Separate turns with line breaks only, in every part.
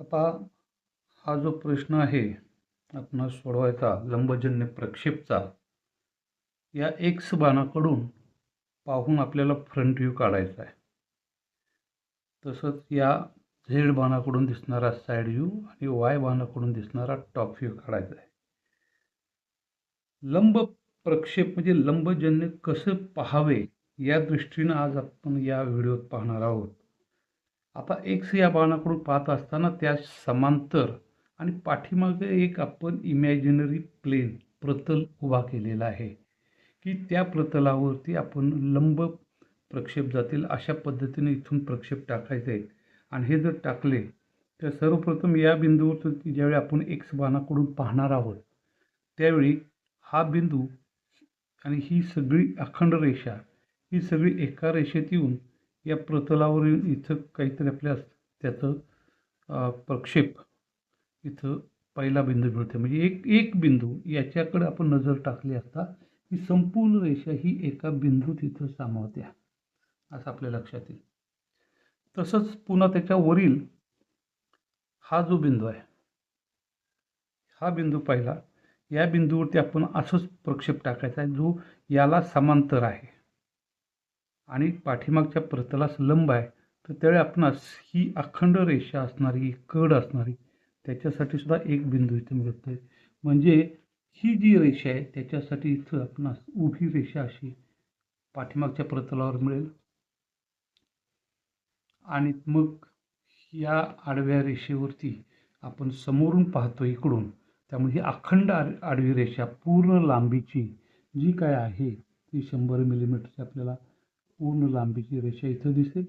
आता हा जो प्रश्न आहे आपण सोडवायचा लंबजन्य प्रक्षेपचा या एक्स बाणाकडून पाहून आपल्याला फ्रंट व्ह्यू काढायचा आहे. तसंच या झेड बाणाकडून दिसणारा साईड व्ह्यू आणि वाय बाणाकडून दिसणारा टॉप व्ह्यू काढायचा आहे. लंब प्रक्षेप म्हणजे लंबजन्य कसं पाहावे या दृष्टीनं आज आपण या व्हिडिओत पाहणार आहोत. आता एक्स या बाणाकडून पाहत असताना त्या समांतर आणि पाठीमागे एक आपण इमॅजिनरी प्लेन प्रतल उभा केलेला आहे. की त्या प्रतलावरती आपण लंब प्रक्षेप जातील अशा पद्धतीने इथून प्रक्षेप टाकायचे. आहे आणि हे जर टाकले तर सर्वप्रथम या बिंदूवर ज्यावेळी आपण एक्स बाणाकडून पाहणार आहोत त्यावेळी हा बिंदू आणि ही सगळी अखंड रेषा ही सगळी एका रेषेत येऊन या प्रतलावर येऊन इथं काहीतरी आपल्या त्याचं प्रक्षेप इथं पहिला बिंदू मिळते म्हणजे एक एक बिंदू याच्याकडे आपण नजर टाकली असता ही संपूर्ण रेषा ही एका बिंदूत इथं सामावते. असं आपल्या लक्षात येईल. तसंच पुन्हा त्याच्या वरील हा जो बिंदू आहे हा बिंदू पहिला या बिंदूवरती आपण असंच प्रक्षेप टाकायचा आहे जो याला समांतर आहे. आणि पाठीमागच्या प्रतलास लंब आहे तर त्यावेळी आपणास ही अखंड रेषा असणारी कड असणारी त्याच्यासाठी सुद्धा एक बिंदू इथे मिळतो आहे म्हणजे ही जी रेषा आहे त्याच्यासाठी इथं आपणास उभी रेषा अशी पाठीमागच्या प्रतलावर मिळेल. आणि मग या आडव्या रेषेवरती आपण समोरून पाहतो इकडून त्यामुळे ही अखंड आडवी रेषा पूर्ण लांबीची जी काय आहे ती शंभर मिलीमीटरची आपल्याला पूर्ण लांबीची रेषा इथं दिसेल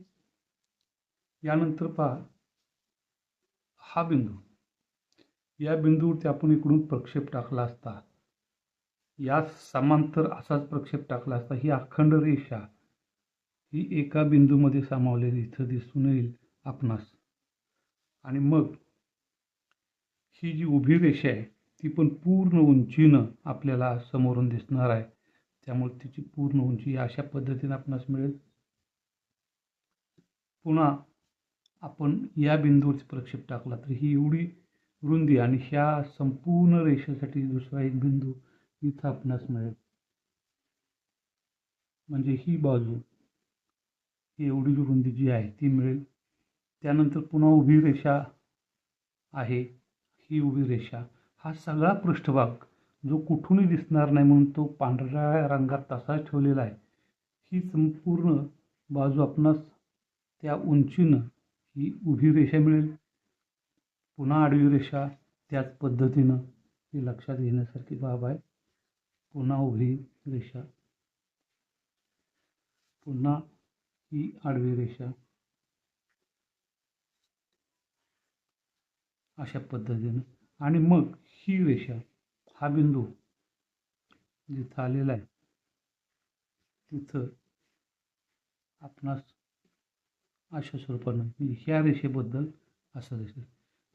यानंतर पहा हा बिंदू. या बिंदूवरती आपण इकडून प्रक्षेप टाकला असता या समांतर असाच प्रक्षेप टाकला असता ही अखंड रेषा ही एका बिंदूमध्ये सामावलेली इथं दिसून येईल आपणास. आणि मग ही जी उभी रेषा आहे ती पण पूर्ण उंचीनं आपल्याला समोरून दिसणार आहे. त्यामुळे तिची पूर्ण उंची अशा पद्धतीने आपणास मिळेल. पुन्हा आपण या बिंदूवरती प्रक्षेप टाकला तर ही एवढी रुंदी आणि ह्या संपूर्ण रेषेसाठी दुसरा एक बिंदू इथं आपणास मिळेल. म्हणजे ही बाजू ही एवढी रुंदी जी आहे ती मिळेल. त्यानंतर पुन्हा उभी रेषा आहे. ही उभी रेषा हा सगळा पृष्ठभाग जो कुठूनही दिसणार नाही म्हणून तो पांढऱ्या रंगात तसाच ठेवलेला आहे. ही संपूर्ण बाजू आपणास त्या उंचीनं ही उभी रेषा मिळेल. पुन्हा आडवी रेषा त्याच पद्धतीनं ही लक्षात घेण्यासारखी बाब आहे. पुन्हा उभी रेषा. पुन्हा ही आडवी रेषा. अशा पद्धतीनं. आणि मग ही रेषा. हा बिंदू जिथं आलेला आहे तिथं आपणास अशा स्वरूपानं म्हणजे ह्या रेषेबद्दल असं दिसेल.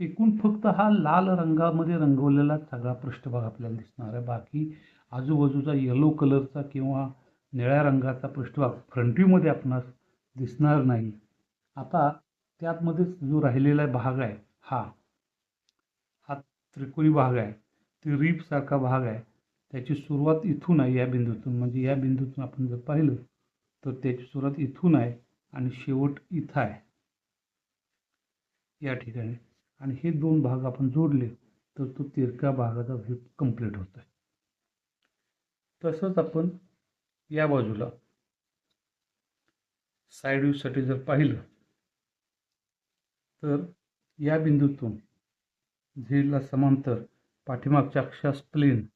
एकूण फक्त हा लाल रंगामध्ये रंगवलेला सगळा पृष्ठभाग आपल्याला दिसणार आहे. बाकी आजूबाजूचा येलो कलरचा किंवा निळ्या रंगाचा पृष्ठभाग फ्रंटीमध्ये आपणास दिसणार नाही. आता त्यातमध्येच जो राहिलेला भाग आहे हा हा त्रिकोणी भाग आहे. ती रीपसारखा भाग आहे. त्याची सुरुवात इथून आहे या बिंदूतून. म्हणजे या बिंदूतून आपण जर पाहिलं तर त्याची सुरुवात इथून आहे आणि शेवट इथं आहे. या ठिकाणी. आणि हे दोन भाग आपण जोडले तर तो तिरका भागाचा व्ह्यू कंप्लीट होतो आहे तसंच आपण या बाजूला साईड व्ह्यूसाठी जर पाहिलं तर या बिंदूतून झेडला समांतर पाठीमागच्या अक्षास प्लेन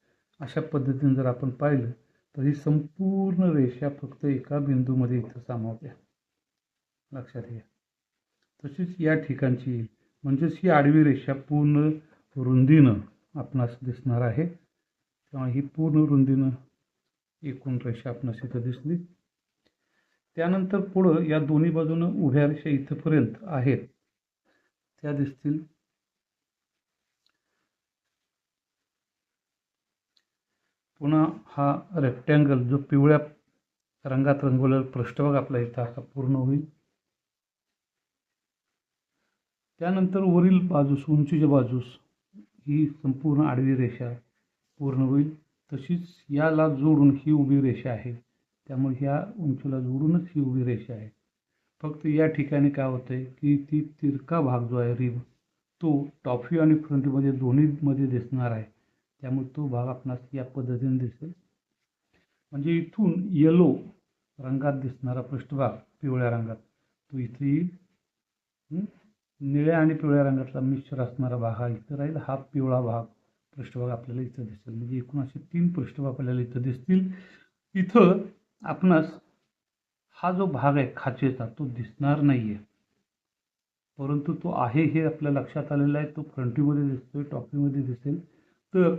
अशा पद्धतीने जर आपण पाहिलं तर ही संपूर्ण रेषा फक्त एका बिंदूमध्ये इथं सामावते. लक्षात घ्या. तशीच या ठिकाणची म्हणजेच ही आडवी रेषा पूर्ण रुंदीनं आपणास दिसणार आहे. तेव्हा ही पूर्ण रुंदीनं एकूण रेषा आपणास इथं दिसली. त्यानंतर पुढं या दोन्ही बाजूनं उभ्या रेषा इथंपर्यंत आहेत. त्या दिसतील. पुन्हा हा रेक्टँगल जो पिवळ्या रंगात रंगवलेला पृष्ठभाग आपला इथं असा पूर्ण होईल. त्यानंतर वरील बाजूस उंचीच्या बाजूस ही संपूर्ण आडवी रेषा पूर्ण होईल. तशीच याला जोडून ही उभी रेषा आहे. त्यामुळे ह्या उंचीला जोडूनच ही उभी रेषा आहे. फक्त या ठिकाणी काय होतंय की ती तिरका भाग जो आहे रिब तो टॉप व्ह्यू आणि फ्रंट व्ह्यूमध्ये दोन्हीमध्ये दिसणार आहे. त्यामुळे तो भाग आपणास या पद्धतीने दिसेल. म्हणजे इथून येलो रंगात दिसणारा पृष्ठभाग पिवळ्या रंगात तो इथे येईल. निळ्या आणि पिवळ्या रंगातला मिश्र असणारा भाग हा इथं राहील. हा पिवळा भाग पृष्ठभाग आपल्याला इथं दिसेल. म्हणजे एकूण असे तीन पृष्ठभाग आपल्याला इथं दिसतील. इथं आपणास हा जो भाग आहे खाचेचा तो दिसणार नाही आहे परंतु तो आहे हे आपल्या लक्षात आलेलं आहे. तो फ्रंटीमध्ये दिसतोय टॉपीमध्ये दिसेल. तर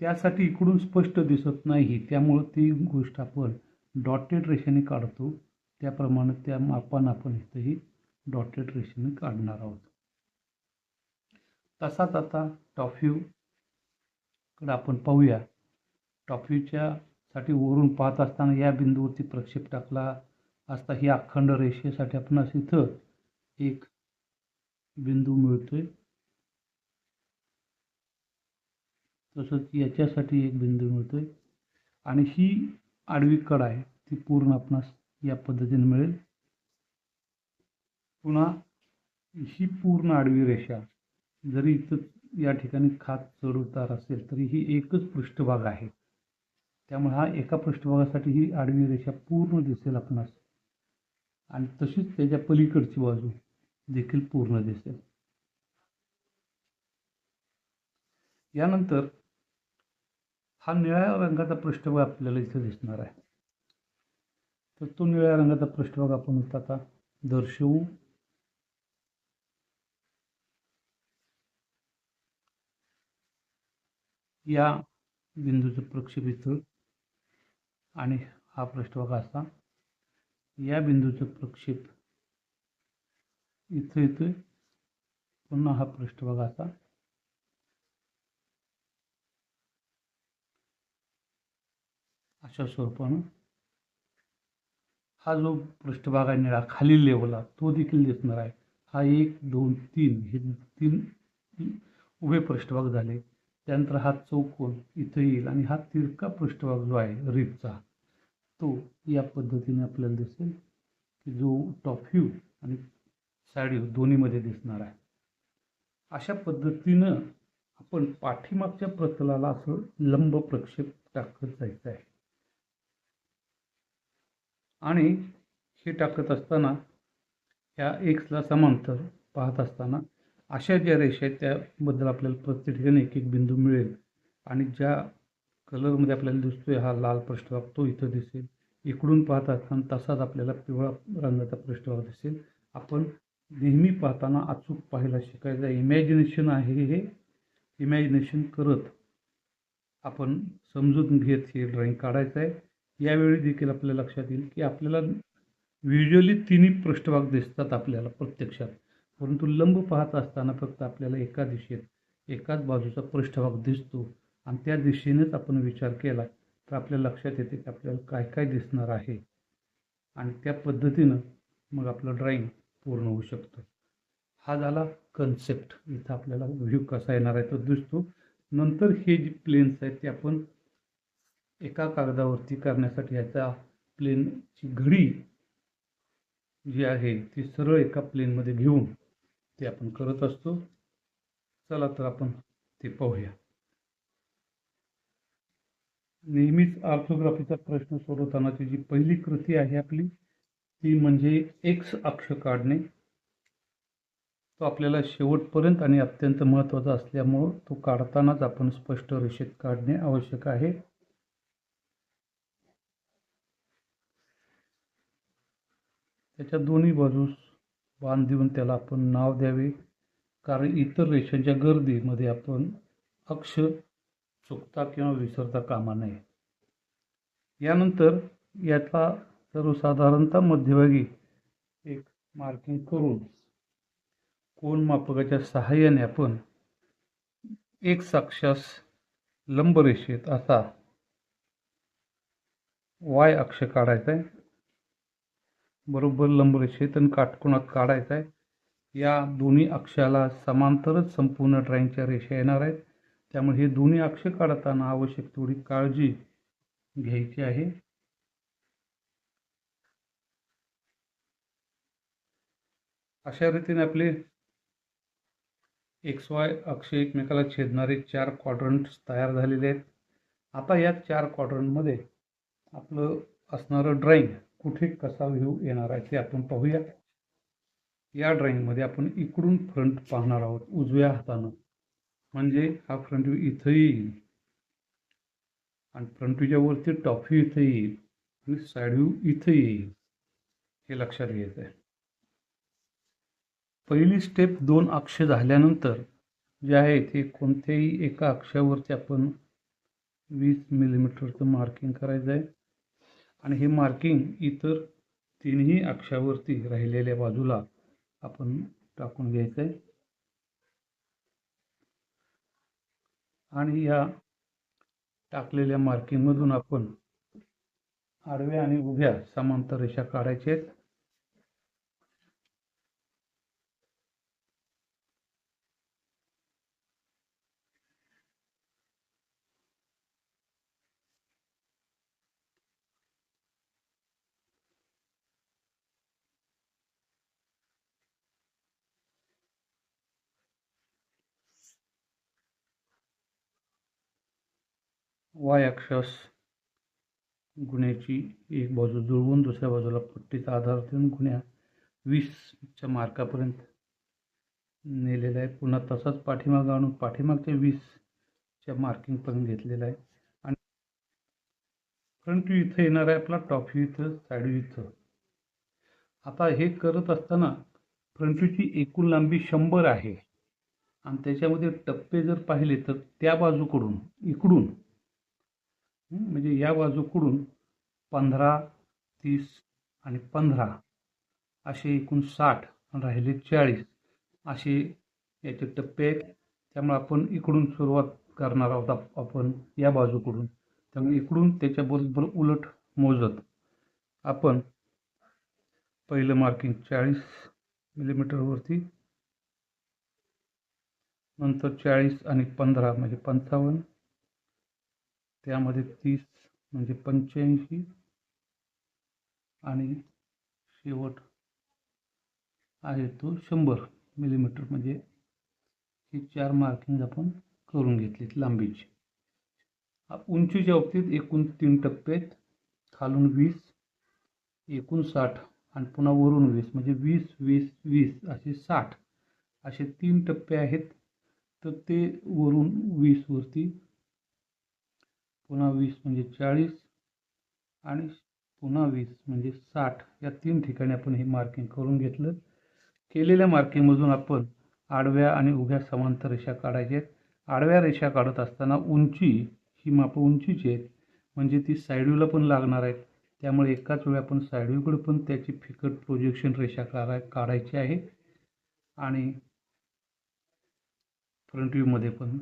त्यासाठी इकडून स्पष्ट दिसत नाही. त्यामुळं ती गोष्ट आपण डॉटेड रेषेने काढतो. त्याप्रमाणे त्या मापान आपण इथंही डॉटेड रेषेने काढणार आहोत. तसाच आता टॉफ्यूकडे आपण पाहूया. टॉफ्यूच्या साठी वरून पाहत असताना या बिंदूवरती प्रक्षेप टाकला असता ही अखंड रेषेसाठी आपण इथं एक बिंदू मिळतोय. तसंच याच्यासाठी एक बिंदू मिळतो आहे आणि ही आडवी कड आहे ती पूर्ण आपणास या पद्धतीने मिळेल. पुन्हा ही पूर्ण आडवी रेषा जरी इथं या ठिकाणी खात चढ उतार असेल तरी ही एकच पृष्ठभाग आहे. त्यामुळे हा एका पृष्ठभागासाठी ही आडवी रेषा पूर्ण दिसेल आपणास. आणि तशीच त्याच्या पलीकडची बाजू देखील पूर्ण दिसेल. यानंतर हा निळ्या रंगाचा पृष्ठभाग आपल्याला इथे दिसणार आहे. तर तो निळ्या रंगाचा पृष्ठभाग आपण इथं आता दर्शवू. या बिंदूचं प्रक्षेप इथं आणि हा पृष्ठभाग असा. या बिंदूचं प्रक्षेप इथं येतोय. पुन्हा हा पृष्ठभाग असा. अशा स्वरूपानं हा जो पृष्ठभाग आहे निळा खाली लेवला तो देखील दिसणार आहे. हा एक दोन तीन हे तीन उभे पृष्ठभाग झाले. त्यानंतर हा चौकोन इथं येईल आणि हा तिरका पृष्ठभाग जो आहे रिपचा तो या पद्धतीने आपल्याला दिसेल की जो टॉप व्ह्यू आणि साईड व्ह्यू दोन्हीमध्ये दिसणार आहे. अशा पद्धतीनं आपण पाठीमागच्या प्रतलाला असं लंब प्रक्षेप टाकत जायचं आहे. आणि हे टाकत असताना ह्या एक्सला समांतर पाहत असताना अशा ज्या रेषा आहेत त्याबद्दल आपल्याला प्रत्येक ठिकाणी एक एक बिंदू मिळेल. आणि ज्या कलरमध्ये आपल्याला दिसतोय हा लाल पृष्ठभाग तो इथं दिसेल. इकडून पाहत असताना तसाच आपल्याला पिवळा रंगाचा पृष्ठभाग दिसेल. आपण नेहमी पाहताना अचूक पाहायला शिकायचं इमॅजिनेशन आहे हे. इमॅजिनेशन करत आपण समजून घेत हे ड्रॉईंग काढायचं आहे. यावेळी देखील आपल्या लक्षात येईल की आपल्याला व्हिज्युअली तिन्ही पृष्ठभाग दिसतात आपल्याला प्रत्यक्षात. परंतु लंब पाहत असताना फक्त आपल्याला एका दिशेत एकाच बाजूचा पृष्ठभाग दिसतो. आणि त्या दिशेनेच आपण विचार केला तर आपल्या लक्षात येते की आपल्याला काय काय दिसणार आहे. आणि त्या पद्धतीनं मग आपलं ड्रॉईंग पूर्ण होऊ शकतं. हा झाला कन्सेप्ट इथं आपल्याला व्ह्यू कसा येणार आहे तो दिसतो. नंतर हे जे प्लेन्स आहेत ते आपण एका कागदावरती करण्यासाठी ह्याचा प्लेनची घडी जी आहे ती सरळ एका प्लेनमध्ये घेऊन ते आपण करत असतो. चला तर आपण ते पाहूया. नेहमीच आर्थोग्राफीचा प्रश्न सोडवतानाची जी पहिली कृती आहे आपली ती म्हणजे एक्स अक्ष काढणे. तो आपल्याला शेवटपर्यंत आणि अत्यंत महत्त्वाचा असल्यामुळं तो काढतानाच आपण स्पष्ट रेषेत काढणे आवश्यक आहे. त्याच्या दोन्ही बाजूस बांध देऊन त्याला आपण नाव द्यावे. कारण इतर रेषांच्या गर्दीमध्ये आपण अक्ष चुकता किंवा विसरता कामा नये. यानंतर याचा सर्वसाधारणतः मध्यभागी एक मार्किंग करून कोण मापकाच्या सहाय्याने आपण एक साक्षास लंब रेषेत असा वाय अक्ष काढायचा आहे. बरोबर लंबरेषेत आणि काटकोणात काढायचा आहे. या दोन्ही अक्षाला समांतरच संपूर्ण ड्रॉईंगच्या रेषा येणार आहेत. त्यामुळे हे दोन्ही अक्ष काढताना आवश्यक तेवढी काळजी घ्यायची आहे. अशा रीतीने आपले एक्स वाय अक्ष एकमेकाला छेदणारे चार क्वाड्रंट्स तयार झालेले आहेत. आता या चार क्वाड्रंटमध्ये आपलं असणारं ड्रॉईंग कुठे कसा व्ह्यू येणार आहे ते आपण पाहूया या ड्रॉइंगमध्ये आपण इकडून फ्रंट पाहणार आहोत उजव्या हातानं. म्हणजे हा फ्रंट व्ह्यू इथं येईल. आणि फ्रंट व्ह्यूच्या वरती टॉप व्ह्यू इथं येईल. आणि साईड व्ह्यू इथं येईल. हे लक्षात घ्यायचं आहे पहिली स्टेप दोन अक्ष झाल्यानंतर जे आहे ते कोणत्याही एका अक्षावरती आपण वीस मिलीमीटरचं मार्किंग करायचं आहे आणि हे मार्किंग इतर तिन्ही अक्षावरती राहिलेल्या बाजूला आपण टाकून घ्यायचं आहे आणि या टाकलेल्या मार्किंगमधून आपण आडव्या आणि उभ्या समांतर रेषा काढायच्या आहेत. वाय अक्षास गुन्ह्याची एक बाजू जुळवून दुसऱ्या बाजूला पट्टीचा आधार देऊन गुन्ह्या वीसच्या मार्कापर्यंत नेलेला आहे. पुन्हा तसाच पाठीमागं आणून पाठीमागच्या वीसच्या मार्किंगपर्यंत घेतलेला आहे. आणि फ्रंट व्ह्यू इथं येणार आहे आपला टॉप व्ह्यू इथं साईड व्ह्यू इथं. आता हे करत असताना फ्रंट व्ह्यूची एकूण लांबी शंभर आहे. आणि त्याच्यामध्ये टप्पे जर पाहिले तर त्या बाजूकडून इकडून म्हणजे या बाजूकडून पंधरा तीस आणि पंधरा असे एकूण साठ राहिले चाळीस असे याचे टप्पे आहेत. त्यामुळे आपण इकडून सुरुवात करणार आहोत आपण या बाजूकडून. त्यामुळे इकडून त्याच्याबरोबर उलट मोजत आपण पहिलं मार्किंग चाळीस मिलीमीटरवरती नंतर चाळीस आणि पंधरा म्हणजे पंचावन्न त्यामध्ये तीस म्हणजे पंच्याऐंशी आणि शेवट आहे तो शंभर मिलीमीटर म्हणजे ही चार मार्किंग आपण करून घेतलीत लांबीची. उंचीच्या बाबतीत एकूण तीन टप्पे आहेत. खालून वीस एकूण साठ आणि पुन्हा वरून वीस. म्हणजे वीस वीस वीस असे साठ असे तीन टप्पे आहेत. तर ते वरून वीसवरती पुन्हा वीस म्हणजे चाळीस आणि पुन्हा वीस म्हणजे साठ. या तीन ठिकाणी आपण हे मार्किंग करून घेतलं. केलेल्या मार्किंगमधून आपण आडव्या आणि उभ्या समांतर रेषा काढायच्या आहेत. आडव्या रेषा काढत असताना उंची ही मापं उंचीची आहेत. म्हणजे ती साईडव्यूला पण लागणार आहेत. त्यामुळे एकाच वेळी आपण साईडव्यूकडे पण त्याची फिकट प्रोजेक्शन रेषा काढाय काढायची आहे. आणि फ्रंट व्ह्यूमध्ये पण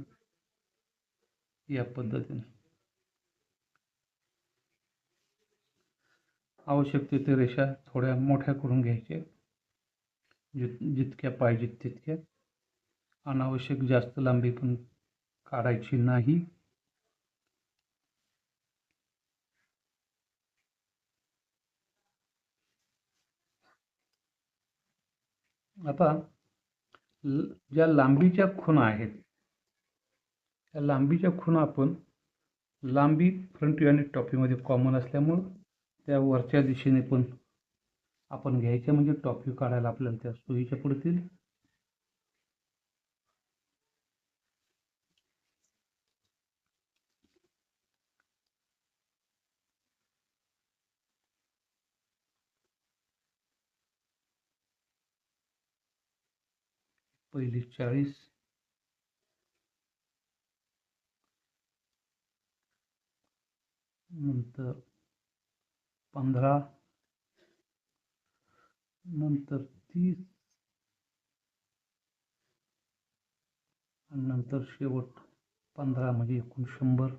या पद्धतीने. आवश्यक तिथे रेषा थोड्या मोठ्या करून घ्यायच्या जित जितक्या पाहिजेत तितक्या. अनावश्यक जास्त लांबी पण काढायची नाही. आता ज्या लांबीच्या खुणा आहेत त्या लांबीच्या खुणा आपण लांबी फ्रंट आणि टॉपीमध्ये कॉमन असल्यामुळं त्या वरच्या दिशेने पण आपण घ्यायच्या म्हणजे टॉप काढायला आपल्याला त्या सोयीच्या पडतील. पहिली चाळीस. नंतर पंधरा नंतर तीस आणि नंतर शेवट पंधरा म्हणजे एकूण शंभर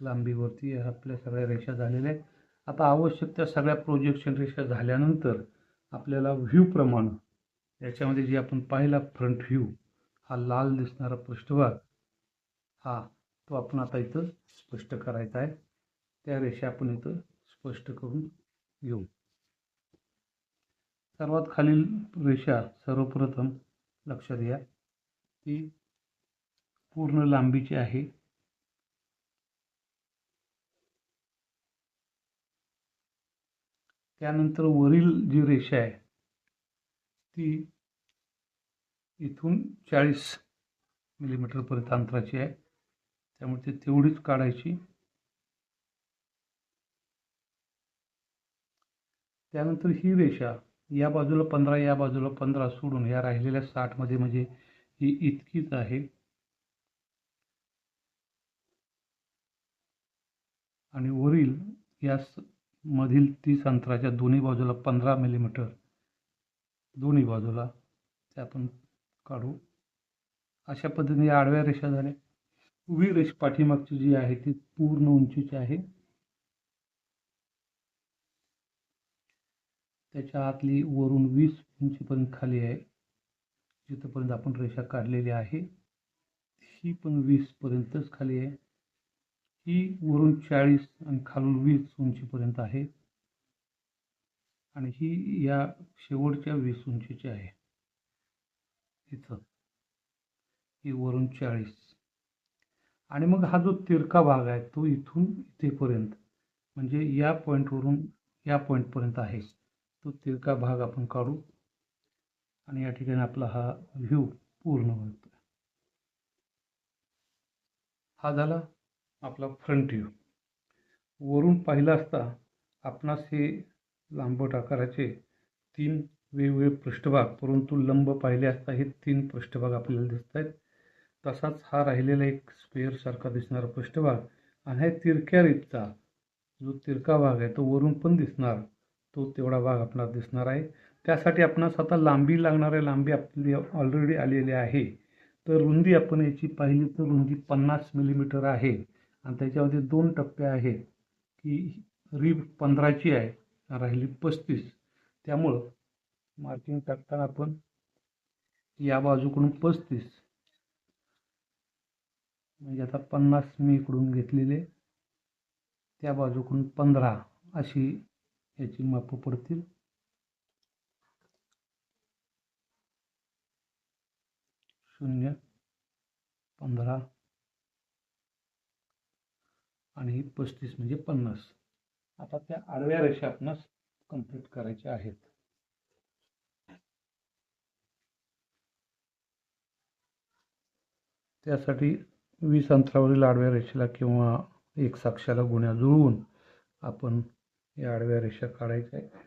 लांबीवरती ह्या आपल्या सगळ्या रेषा झालेल्या आहेत. आता आवश्यक त्या सगळ्या प्रोजेक्शन रेषा झाल्यानंतर आपल्याला व्ह्यूप्रमाणे याच्यामध्ये जे आपण पाहिला फ्रंट व्ह्यू हा लाल दिसणारा पृष्ठभाग हा तो आपण आता इथं स्पष्ट करायचा आहे. त्या रेषा आपण इथं स्पष्ट करून घेऊ. सर्वात खालील रेषा सर्वप्रथम लक्षात घ्या. ती पूर्ण लांबीची आहे. त्यानंतर वरील जी रेषा आहे ती इथून चाळीस मिलीमीटरपर्यंत अंतराची आहे. त्यामुळे ती तेवढीच काढायची. त्यानंतर ही रेषा या बाजूला पंधरा या बाजूला पंधरा सोडून या राहिलेल्या साठमध्ये म्हणजे ही इतकीच आहे. आणि वरील या मधील तीस अंतराच्या दोन्ही बाजूला पंधरा मिलीमीटर दोन्ही बाजूला ते आपण काढू. अशा पद्धतीने आडव्या रेषा झाल्या. उभी रेष पाठीमागची जी आहे ती पूर्ण उंचीची आहे. त्याच्या आतली वरून वीस इंचपर्यंत खाली आहे. जिथंपर्यंत आपण रेषा काढलेली आहे ही पण वीसपर्यंतच खाली आहे. ही वरून चाळीस आणि खालून वीस उंचीपर्यंत आहे. आणि ही या शेवटच्या वीस उंचीची आहे. इथं. ही वरून चाळीस. आणि मग हा जो तिरका भाग आहे तो इथून इथेपर्यंत. म्हणजे या पॉईंटवरून या पॉईंटपर्यंत आहे. तो तिरका भाग आपण काढू आणि या ठिकाणी आपला हा व्ह्यू पूर्ण होतो हा झाला आपला फ्रंट व्ह्यू वरून पाहिला असता आपणास हे लांबट आकाराचे तीन वेगवेगळे पृष्ठभाग परंतु लंब पाहिले असता हे तीन पृष्ठभाग आपल्याला दिसत आहेत. तसाच हा राहिलेला एक स्पेअरसारखा दिसणारा पृष्ठभाग आणि हा तिरक्या रीतचा जो तिरका भाग आहे तो वरून पण दिसणार. तो तेवढा भाग आपणास दिसणार आहे. त्यासाठी आपणास आता लांबी लागणाऱ्या लांबी आपली ऑलरेडी आलेली आहे. तर रुंदी आपण याची पाहिली तर रुंदी पन्नास मिलीमीटर आहे. आणि त्याच्यामध्ये दोन टप्पे आहेत की रिब पंधराची आहे राहिली पस्तीस. त्यामुळं मार्किंग टाकताना आपण या बाजूकडून पस्तीस. म्हणजे आता पन्नास मी इकडून घेतलेले. त्या बाजूकडून पंधरा अशी याची मापं पडतील. शून्य पंधरा आणि ही पस्तीस म्हणजे पन्नास. आता त्या आडव्या रेषा आपणास कंप्लीट करायच्या आहेत. त्यासाठी वीस अंतरावरील आडव्या रेषेला किंवा एक साक्षाला गुण्या जुळवून आपण या आडव्या रेषा काढायच्या आहेत.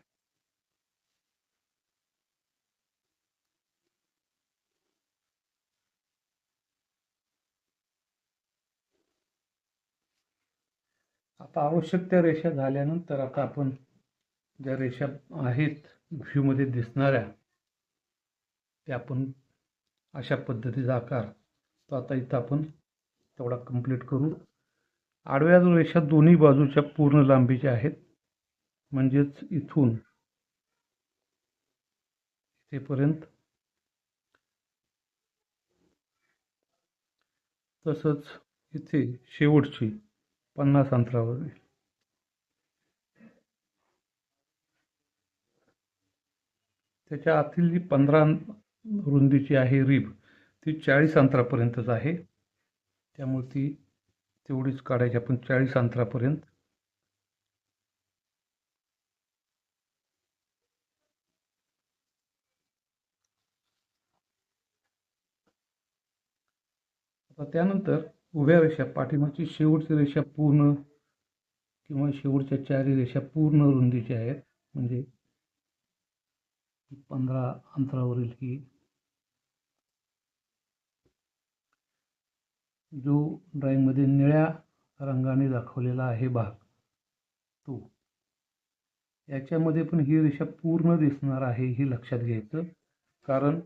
आता आवश्यक त्या रेषा झाल्यानंतर आता आपण ज्या रेषा आहेत व्ह्यूमध्ये दिसणाऱ्या त्या आपण अशा पद्धतीचा आकार तो आता इथं आपण तेवढा कंप्लीट करू. आडव्या रेषा दोन्ही बाजूच्या पूर्ण लांबीच्या आहेत म्हणजेच इथून इथेपर्यंत. तसंच इथे शेवटची पन्नास अंतरावर त्याच्या आतील जी पंधरा रुंदीची आहे रिब ती चाळीस अंतरापर्यंतच आहे. त्यामुळे ती तेवढीच काढायची. आपण चाळीस अंतरापर्यंत आता त्यानंतर उभ्या रेषा पाठीमागची शेवटची रेषा पूर्ण किंवा शेवटच्या चारही रेषा पूर्ण रुंदीच्या आहेत. म्हणजे पंधरा अंतरावरील ही जो ड्रॉइंगमध्ये निळ्या रंगाने दाखवलेला आहे भाग तो. याच्यामध्ये पण ही रेषा पूर्ण दिसणार आहे हे लक्षात घ्यायचं. कारण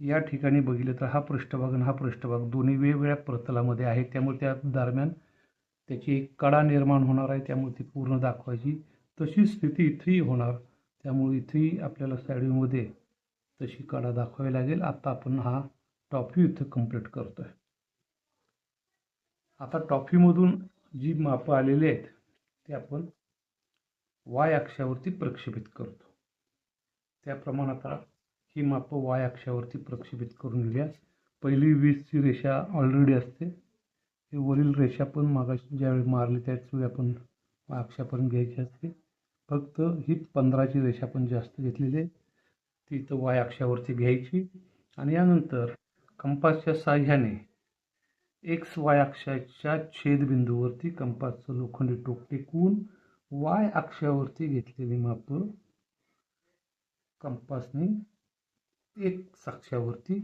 या ठिकाणी बघितलं तर हा पृष्ठभाग आणि हा पृष्ठभाग दोन्ही वेगवेगळ्या प्रतलामध्ये आहे त्यामुळे त्या दरम्यान त्याची एक कडा निर्माण होणार आहे. त्यामुळे ती पूर्ण दाखवायची. तशी स्थिती इथेही होणार. त्यामुळे इथेही आपल्याला साईडमध्ये तशी कडा दाखवावी लागेल. आता आपण हा टॉफी इथं कंप्लीट आहे आता टॉफीमधून जी मापं आलेली आहेत ते आपण वाय अक्षावरती प्रक्षेपित करतो. त्याप्रमाणे आता ही मापं वाय अक्षावरती प्रक्षेपित करून घेऊया. पहिली वीसची रेषा ऑलरेडी असते. ही वरील रेषा पण मागाशी ज्यावेळी मारली त्याच वेळी आपण वाय अक्षापर्यंत घ्यायची असते. फक्त ही पंधराची रेषा पण जास्त घेतलेली आहे. ती तर वाय अक्षावरती घ्यायची. आणि यानंतर कंपासच्या साह्याने एक्स वाय अक्षाच्या छेदबिंदूवरती कंपासचं लोखंडी टोक टेकवून वाय अक्षावरती घेतलेली मापं कंपासने एक साक्षावरती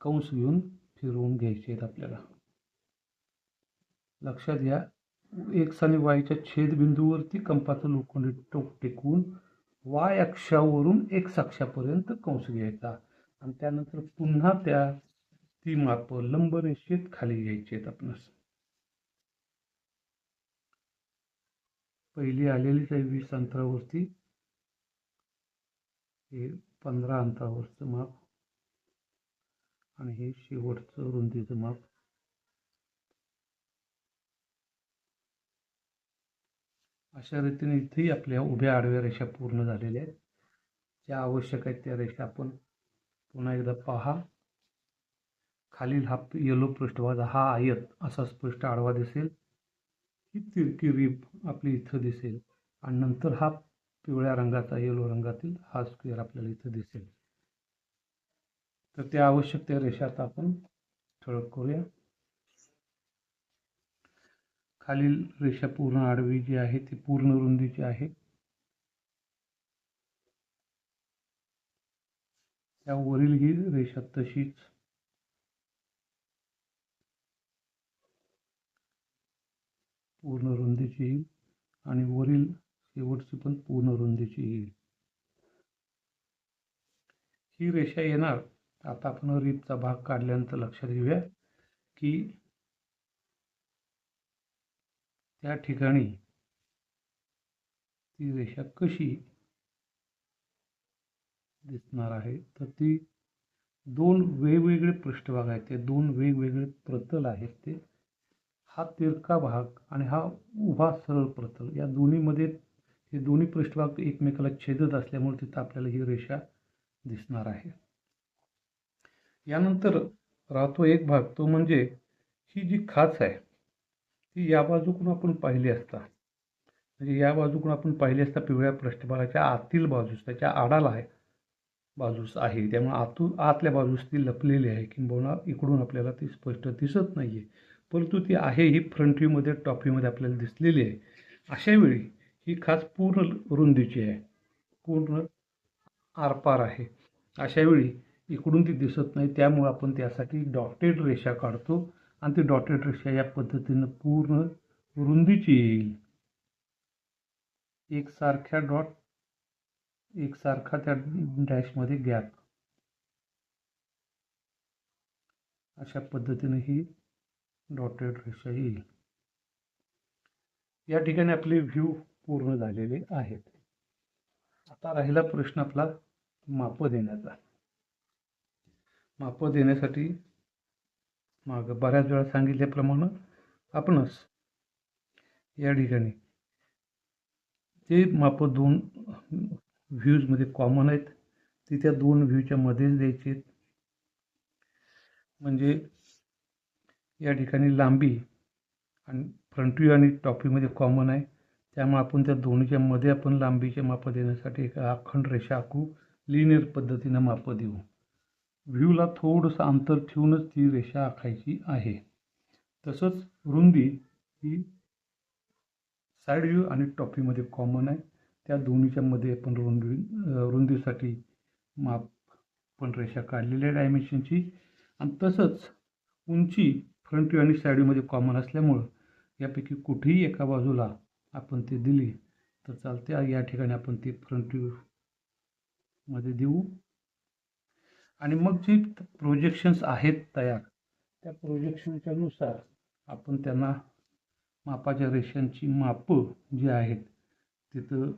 कंस घेऊन फिरवून घ्यायचे आहेत आपल्याला. लक्षात घ्या एक्स आणि वायच्या छेदबिंदूवरती कंपाचं लोखंडी टोक टेकवून वाय अक्षावरून एक्स अक्षापर्यंत कंस घ्यायचा. आणि त्यानंतर पुन्हा त्या ती मापं लंबरेषेत खाली घ्यायची आहेत आपणास. पहिली आलेलीच आहे वीस अंतरावरती हे पंधरा अंतरावरचं माप आणि हे शेवटचं रुंदीचं माप. अशा रीतीने इथेही आपल्या उभ्या आडव्या रेषा पूर्ण झालेल्या आहेत. ज्या आवश्यक आहेत त्या रेषा आपण पुन्हा एकदा पहा. खालील हा येलो पृष्ठभाग हा आयत असा स्पष्ट आडवा दिसेल. ही तिरकी रीप आपली इथं दिसेल. आणि नंतर हा पिवळ्या रंगाचा येलो रंगातील हा स्क्वेअर आपल्याला इथं दिसेल. तर त्या आवश्यक त्या रेषा आता आपण ठळक करूया. खालील रेषा पूर्ण आडवी जी आहे ती पूर्ण रुंदीची आहे. त्या वरील ही रेषा तशीच. पूर्ण रुंदीची आणि वरील शेवटची पण पूर्ण रुंदीची येईल. ही रेषा येणार. आता आपण रीपचा भाग काढल्यानंतर लक्षात घेऊया की त्या ठिकाणी ती रेषा कशी दिसणार आहे? तर ती दोन वेगवेगळे पृष्ठभाग आहेत. ते दोन वेगवेगळे प्रतल आहेत ते. हा तिरका भाग आणि हा उभा सरळ प्रतल या दोन्हीमध्ये हे दोन्ही पृष्ठभाग एकमेकाला छेदत असल्यामुळे तिथं आपल्याला ही रेषा दिसणार आहे. यानंतर राहतो एक भाग तो म्हणजे ही जी खाच आहे ती या बाजूकडून आपण पाहिली असता म्हणजे या बाजूकडून आपण पाहिली असता पिवळ्या पृष्ठभागाच्या आतील बाजूस त्याच्या आडाला आहे बाजूस आहे. त्यामुळे आतून आतल्या बाजूस ती लपलेली आहे किंबहुना इकडून आपल्याला ती स्पष्ट दिसत नाही आहे परंतु ती आहे ही फ्रंट व्ह्यूमध्ये टॉप व्ह्यूमध्ये आपल्याला दिसलेली आहे. अशा वेळी ही खास पूर्ण रुंदीची आहे. पूर्ण आरपार आहे. अशावेळी इकडून ती दिसत नाही. त्यामुळे आपण त्यासाठी डॉटेड रेषा काढतो आणि ती डॉटेड रेषा या पद्धतीनं पूर्ण रुंदीची येईल. एकसारख्या डॉट एकसारखा त्या डॅशमध्ये गॅप. अशा पद्धतीने ही डॉटेड रेषा येईल. या ठिकाणी आपले व्ह्यू पूर्ण झालेले आहेत. आता राहिला प्रश्न आपला माप देण्याचा. माप देण्यासाठी माग बऱ्याच वेळा सांगितल्याप्रमाणे आपणच या ठिकाणी ते माप दोन व्ह्यूजमध्ये कॉमन आहेत ते त्या दोन व्ह्यूच्या मध्येच द्यायचे आहेत. म्हणजे या ठिकाणी लांबी आणि फ्रंट व्ह्यू आणि टॉप व्ह्यूमध्ये कॉमन आहे. त्यामुळे आपण त्या दोन्हीच्या मध्ये आपण लांबीचे मापं देण्यासाठी एक अखंड रेषा आखू लिनियर पद्धतीनं मापं देऊ. व्ह्यूला थोडंसं अंतर ठेवूनच ती रेषा आखायची आहे. तसंच रुंदी ही साईड व्ह्यू आणि टॉप व्ह्यूमध्ये कॉमन आहे. त्या दोन्हीच्या मध्ये आपण रुंदी रुंदीसाठी माप पण रेषा काढलेली आहे डायमेन्शनची आणि तसंच उंची फ्रंट व्ह्यू आणि साईड व्ह्यूमध्ये कॉमन असल्यामुळं यापैकी कुठेही एका बाजूला आपण ते दिली तर चालते या ठिकाणी आपण ती फ्रंट व्ह्यूमध्ये देऊ. आणि मग जे प्रोजेक्शन्स आहेत तयार त्या प्रोजेक्शनच्या नुसार आपण त्यांना मापाच्या रेषांची मापं जी आहेत तिथं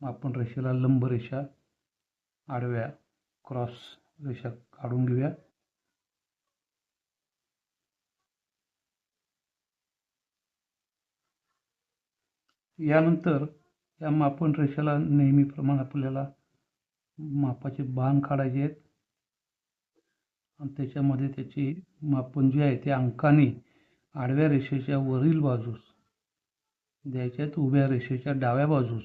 मापन रेषेला लंब रेषा आडव्या क्रॉस रेषा काढून घेऊया. यानंतर या मापन रेषेला नेहमीप्रमाणे आपल्याला मापाचे बाण काढायचे आहेत. आणि त्याच्यामध्ये त्याची मापन जे आहे ते अंकाने आडव्या रेषेच्या वरील बाजूस द्यायच्या आहेत उभ्या रेषेच्या डाव्या बाजूस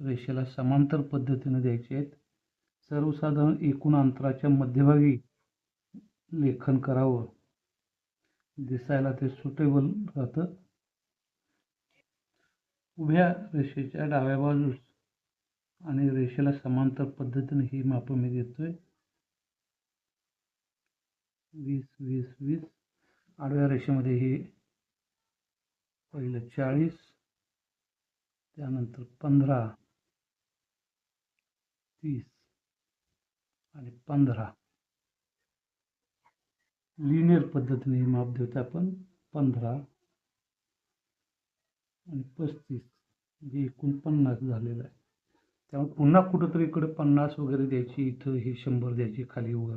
रेषेला समांतर पद्धतीने द्यायचे आहेत. सर्वसाधारण एकूण अंतराच्या मध्यभागी लेखन करावं. दिसायला ते सुटेबल राहतं. उभ्या रेषेच्या डाव्या बाजूस आणि रेषेला समांतर पद्धतीने ही मापं मी देतोय. वीस वीस वीस. आडव्या रेषेमध्ये हे पहिलं चाळीस. त्यानंतर पंधरा. तीस आणि पंधरा. लिनियर पद्धतीने हे माप देतो आपण. पंधरा. आणि पस्तीस म्हणजे एकूण पन्नास झालेलं आहे. त्यामुळे पुन्हा कुठंतरी इकडे पन्नास वगैरे द्यायची इथं हे शंभर द्यायची खाली वर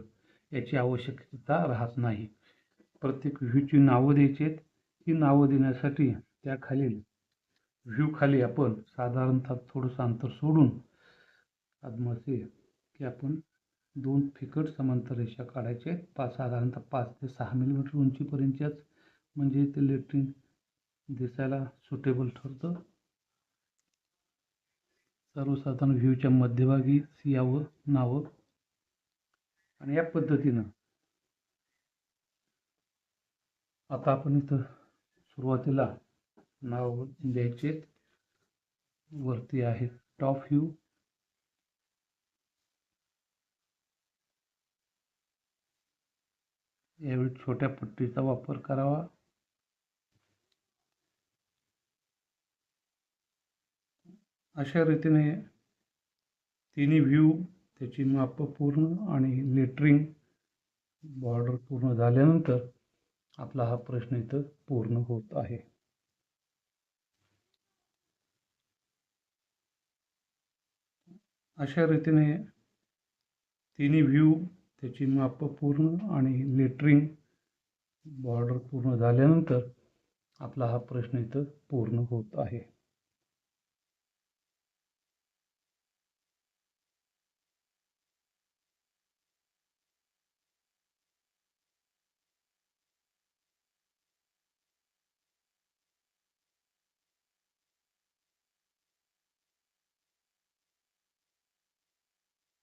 याची आवश्यकता राहत नाही. प्रत्येक व्ह्यूची नावं द्यायची आहेत. ही नावं देण्यासाठी त्याखालील व्ह्यू खाली आपण साधारणतः थोडंसं अंतर सोडून आदमासे की आपण दोन फिकट समांतर रेषा काढायच्या आहेत. पाच साधारणतः पाच ते सहा मिलीमीटर उंचीपर्यंतच्याच म्हणजे ते लेटरिंग दिसायला सुटेबल ठरतं. सर्वसाधारण व्ह्यूच्या मध्यभागी यावं नावं. आणि या पद्धतीनं आता आपण इथं सुरुवातीला नाव द्यायचे. वरती आहे टॉप व्ह्यू यावेळी छोट्या पट्टीचा वापर करावा. अशा रीतीने तिन्ही व्ह्यू त्याची माप पूर्ण आणि लेटरिंग बॉर्डर पूर्ण झाल्यानंतर आपला हा प्रश्न इथं पूर्ण होत आहे. अशा रीतीने तिन्ही व्ह्यू त्याची माप पूर्ण आणि लेटरिंग बॉर्डर पूर्ण झाल्यानंतर आपला हा प्रश्न इथं पूर्ण होत आहे.